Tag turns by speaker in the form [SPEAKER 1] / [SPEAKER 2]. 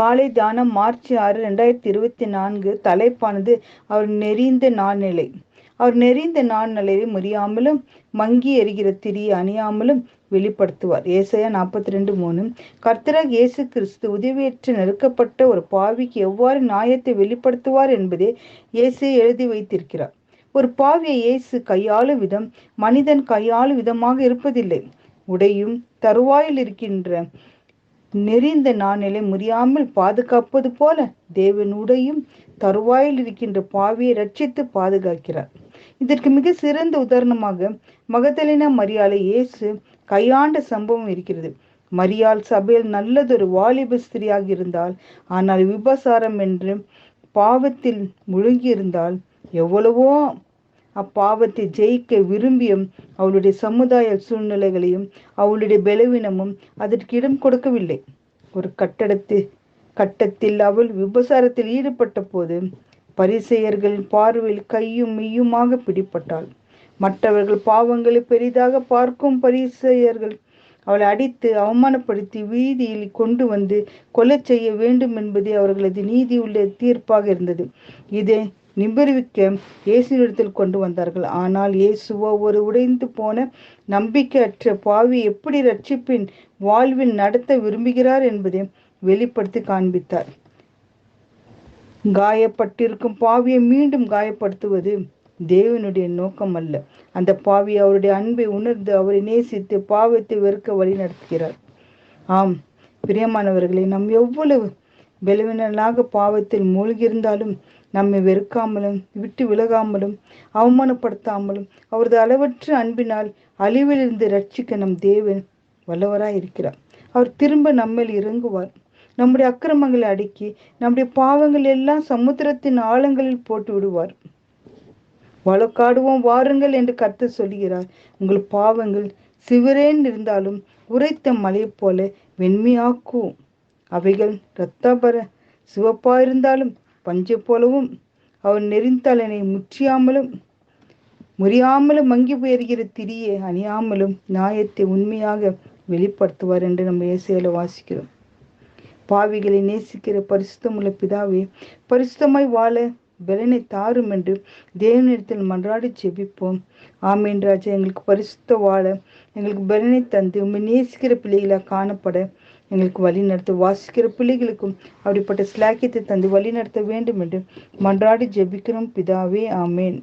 [SPEAKER 1] காலை தானம் மார்ச் ஆறு ரெண்டாயிரத்தி இருபத்தி நான்கு தலைப்பானது அவர் நெறிந்த நாள்நிலை. அவர் நெறிந்த நாள்நிலையை முறியாமலும் மங்கி எறிகிற திரி அணியாமலும் வெளிப்படுத்துவார். ஏசையா நாற்பத்தி ரெண்டு மூணு. கர்த்தராக இயேசு கிறிஸ்து உதவியற்று நெருக்கப்பட்ட ஒரு பாவிக்கு எவ்வாறு நியாயத்தை வெளிப்படுத்துவார் என்பதே இயேசு எழுதி வைத்திருக்கிறார். ஒரு பாவியை இயேசு கையாளும் விதம் மனிதன் கையாளும் விதமாக இருப்பதில்லை. உடையும் தருவாயில் இருக்கின்ற நெறிந்த நானிலை முறியாமல் பாதுகாப்பது போல தேவன் உடையும் தருவாயில் இருக்கின்ற பாவியை ரட்சித்து பாதுகாக்கிறார். இதற்கு மிக சிறந்த உதாரணமாக மகதலினா மரியாலை இயேசு கையாண்ட சம்பவம் இருக்கிறது. மரியாள் சபையில் நல்லதொரு வாலிப ஸ்திரியாக இருந்தால் ஆனால் விபசாரம் என்று பாவத்தில் முழுங்கியிருந்தால் எவ்வளவோ அப்பாவத்தை ஜெயிக்க விரும்பியும் அவளுடைய சமுதாய சூழ்நிலைகளையும் அவளுடைய பலவீனமும் அதற்கு இடம் கொடுக்கவில்லை. ஒரு கட்டடத்து கட்டத்தில் அவள் விபசாரத்தில் ஈடுபட்ட போது பரிசெயர்களின் பார்வையில் கையும் மெய்யுமாக பிடிப்பட்டாள் மற்றவர்கள் பாவங்களை பெரிதாக பார்க்கும் பரிசெயர்கள் அவளை அடித்து அவமானப்படுத்தி வீதியில் கொண்டு வந்து கொலை செய்ய வேண்டும் என்பதே அவர்களது நீதி உள்ள தீர்ப்பாக இருந்தது. இதை நிபுரிவிக்க இயேசுவிடத்தில் கொண்டு வந்தார்கள். ஆனால் இயேசுவோ ஒரு உடைந்து போன நம்பிக்கையற்ற பாவி எப்படி ரட்சிப்பின் வாழ்வில் நடத்த விரும்புகிறார் என்பதை வெளிப்படுத்தி காண்பித்தார். காயப்பட்டிருக்கும் பாவியை மீண்டும் காயப்படுத்துவது தேவனுடைய நோக்கம் அல்ல. அந்த பாவி அவருடைய அன்பை உணர்ந்து அவரை நேசித்து பாவத்தை வெறுக்க வழி நடத்துகிறார். ஆம் பிரியமானவர்களை நம் எவ்வளவு பலவீனலாக பாவத்தில் மூழ்கியிருந்தாலும் நம்மை வெறுக்காமலும் விட்டு விலகாமலும் அவமானப்படுத்தாமலும் அவரது அளவற்ற அன்பினால் அழிவிலிருந்து ரட்சிக்க நம் தேவன் வல்லவராய் இருக்கிறார். அவர் திரும்ப நம்மில் இறங்குவார். நம்முடைய அக்கிரமங்களை அடுக்கி நம்முடைய பாவங்கள் எல்லாம் சமுத்திரத்தின் ஆழங்களில் போட்டு விடுவார். வழக்காடுவோம் வாருங்கள் என்று கருத்து சொல்கிறார் உங்கள் பாவங்கள் சிவரேன் இருந்தாலும் உரைத்த மலை போல வெண்மையாக்கும். அவைகள் இரத்தாபர சிவப்பாயிருந்தாலும் பஞ்சை போலவும் அவர் நெறிந்தலனை முற்றியாமலும் முறியாமலும் மங்கி போயிருக்கிற திரியை அணியாமலும் நியாயத்தை உண்மையாக வெளிப்படுத்துவார் என்று நம்ம இயேசையில வாசிக்கிறோம். பாவிகளை நேசிக்கிற பரிசுத்தமுள்ள பிதாவே பரிசுத்தமாய் வாழ பலனை தாரும் என்று தேவனிடத்தில் மன்றாடி ஜெபிப்போம். ஆமீன் ராஜா எங்களுக்கு பரிசுத்த வாழ எங்களுக்கு பலனை தந்து உண்மை நேசிக்கிற பிள்ளைகளாக காணப்பட எங்களுக்கு வழி நடத்த வாசிக்கிற பிள்ளைகளுக்கும் அப்படிப்பட்ட ஸ்லாக்கியத்தை தந்து வழி நடத்த வேண்டும் என்று மன்றாடி ஜெபிக்கிறோம். பிதாவே ஆமேன்.